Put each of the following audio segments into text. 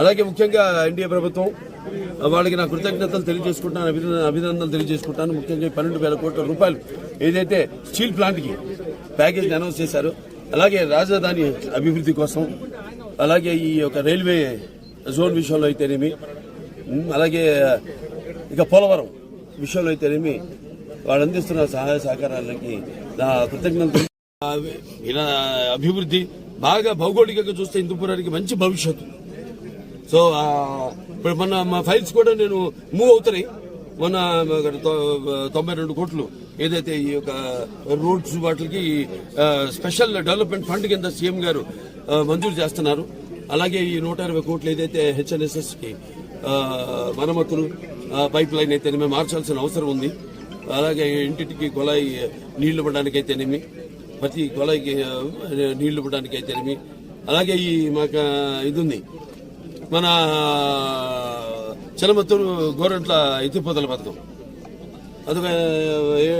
అలాగే ముఖ్యంగా ఎన్డీఏ ప్రభుత్వం వాళ్ళకి నా కృతజ్ఞతలు తెలియజేసుకుంటాను అభినందన అభినందనలు తెలియజేసుకుంటాను ముఖ్యంగా పన్నెండు వేల కోట్ల రూపాయలు ఏదైతే స్టీల్ ప్లాంట్కి ప్యాకేజ్ అనౌన్స్ చేశారు అలాగే రాజధాని అభివృద్ధి కోసం అలాగే ఈ యొక్క రైల్వే జోన్ విషయంలో అయితేనేమి అలాగే ఇక పోలవరం విషయంలో అయితేనేమి వాళ్ళు అందిస్తున్న సహాయ సహకారాలకి నా కృతజ్ఞతలు ఇలా అభివృద్ధి బాగా భౌగోళికంగా చూస్తే హిందూపురానికి మంచి భవిష్యత్తు. సో ఇప్పుడు మొన్న మా ఫైల్స్ కూడా నేను మూవ్ అవుతున్నాయి. మొన్న తొంభై రెండు కోట్లు ఏదైతే ఈ యొక్క రోడ్స్ వాటికి స్పెషల్ డెవలప్మెంట్ ఫండ్ కింద సీఎం గారు మంజూరు చేస్తున్నారు. అలాగే ఈ నూట ఇరవై కోట్లు ఏదైతే హెచ్ఎన్ఎస్ఎస్కి మరమ్మతులు పైప్ లైన్ అయితే మార్చాల్సిన అవసరం ఉంది. అలాగే ఇంటింటికి కొలాయి నీళ్ళు ఇవ్వడానికి అయితేనేమి ప్రతి కొలాయికి నీళ్ళు ఇవ్వడానికి అయితేనేమి అలాగే ఈ మాకు ఇది ఉంది. మన చలమత్తూరు గోరంట్ల ఎత్తిపోతల పథకం. అదొక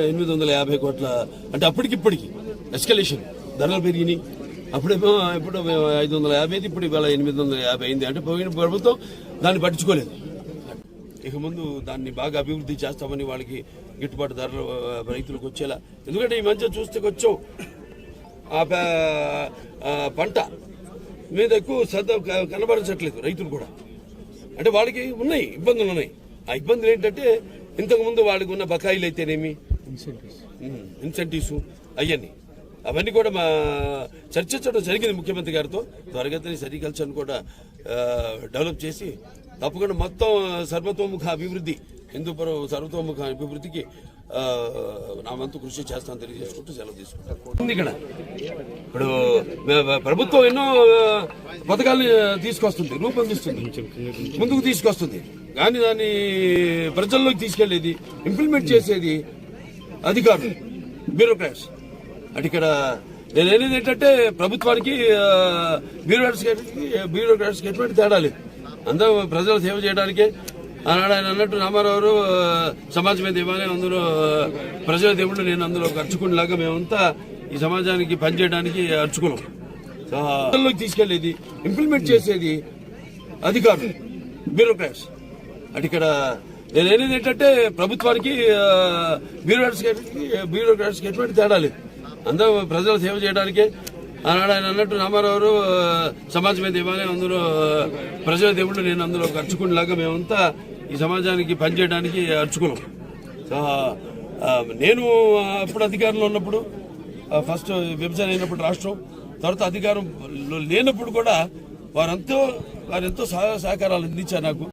ఎనిమిది వందల యాభై కోట్ల అంటే అప్పటికిప్పటికి ఎస్కలేషన్ ధరలు పెరిగినాయి. అప్పుడేమో ఇప్పుడు ఐదు వందల యాభై ఇప్పుడు ఇవాళ ఎనిమిది వందల యాభై అయింది. అంటే పోయిన ప్రభుత్వం దాన్ని పట్టించుకోలేదు. ఇక ముందు దాన్ని బాగా అభివృద్ధి చేస్తామని వాళ్ళకి గిట్టుబాటు ధరలు రైతులకు వచ్చేలా. ఎందుకంటే ఈ మధ్య చూస్తే కొంచెం ఆ ఆ పంట మీద ఎక్కువ శ్రద్ధ కనబరచట్లేదు రైతులు కూడా. అంటే వాళ్ళకి ఉన్నాయి ఇబ్బందులు ఉన్నాయి. ఆ ఇబ్బందులు ఏంటంటే ఇంతకు ముందు వాళ్ళకి ఉన్న బకాయిలు అయితేనేమి? ఇన్సెంటివ్స్ అవన్నీ అవన్నీ కూడా మా చర్చించడం జరిగింది ముఖ్యమంత్రి గారితో. త్వరగతిని సెరికల్చర్ కూడా డెవలప్ చేసి తప్పకుండా మొత్తం సర్వతోముఖ అభివృద్ధి హిందూపురం సర్వతోముఖ అభివృద్ధికి ఆ, నా వంతు కృషి చేస్తాను తెలియజేసుకుంటూ సెలవు తీసుకుంటాను ఉంది ఇక్కడ ఇప్పుడు ప్రభుత్వం ఎన్నో పథకాలను పథకాలు తీసుకొస్తుంది రూపొందిస్తుంది ముందుకు తీసుకొస్తుంది. కానీ దాన్ని ప్రజల్లోకి తీసుకెళ్ళేది ఇంప్లిమెంట్ చేసేది అధికారులు బ్యూరోక్రాట్స్. అంటే ఇక్కడ నేను అనేది ఏంటంటే ప్రభుత్వానికి ఆ, బ్యూరోక్రాట్స్కి బ్యూరోక్రాట్స్కి ఎటువంటి తేడా లేదు. అందరూ ప్రజల సేవ చేయడానికే ఆనాడు ఆయన అన్నట్టు రామారావు సమాజమే దేవాలయం అందులో ప్రజల దేవుడు నేను అందులో ఒక అర్చుకునిలాగా మేమంతా ఈ సమాజానికి పనిచేయడానికి అర్చుకున్నాం తీసుకెళ్ళేది ఇంప్లిమెంట్ చేసేది అధికారులు బ్యూరోక్రాట్స్ అంటే ఇక్కడ నేను అనేది ఏంటంటే ప్రభుత్వానికి బ్యూరోక్రాట్స్కి బ్యూరోక్రాట్స్కి ఎటువంటి తేడా లేదు. అందరూ ప్రజల సేవ చేయడానికే. ఆనాడు ఆయన అన్నట్టు రామారావు సమాజమే దేవాలయం అందులో ప్రజల దేవుడు నేను అందులో ఖర్చుకునేలాగా మేమంతా ఈ సమాజానికి పనిచేయడానికి అర్చుకున్నాం నేను అప్పుడు అధికారంలో ఉన్నప్పుడు ఫస్ట్ విభజన అయినప్పుడు రాష్ట్రం తర్వాత అధికారం లేనప్పుడు కూడా వారంతో వారెంతో సహాయ సహకారాలు అందించారు నాకు.